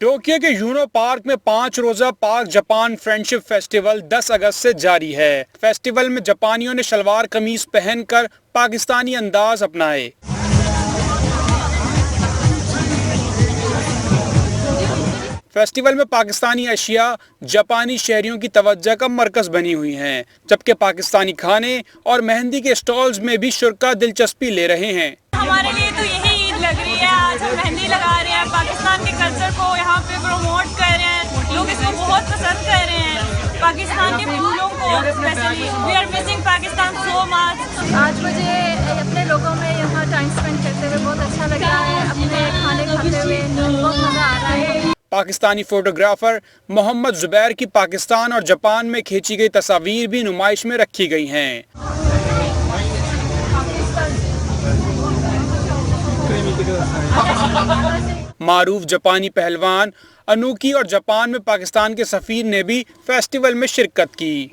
Tokyo کے YONO park میں پانچ روزہ پاک جاپان فرینڈشپ فیسٹیول دس اگست سے جاری ہے۔ فیسٹیول میں جاپانیوں نے شلوار قمیض پہن کر پاکستانی انداز اپنائے۔ فیسٹیول میں پاکستانی اشیاء جاپانی شہریوں کی توجہ کا مرکز بنی ہوئی ہیں، جبکہ پاکستانی کھانے اور مہندی کے سٹالز میں بھی شرکا دلچسپی لے رہے ہیں۔ ہمارے لیے تو یہی عید لگ رہی ہے، آج ہم مہندی لگا رہے ہیں، پاکستان کے بہت پسند کر رہے ہیں۔ پاکستان کے پھولوں کو specially we are missing Pakistan so much آج مجھے اپنے لوگوں میں یہاں ٹائم اسپینڈ کرتے ہوئے بہت اچھا لگ رہا ہے۔ اپنے کھانے کھاتے ہوئے بہت مزہ آ رہا ہے۔ پاکستانی فوٹوگرافر محمد زبیر کی پاکستان اور جاپان میں کھینچی گئی تصاویر بھی نمائش میں رکھی گئی ہیں۔ معروف جاپانی پہلوان انوکی اور جاپان میں پاکستان کے سفیر نے بھی فیسٹیول میں شرکت کی۔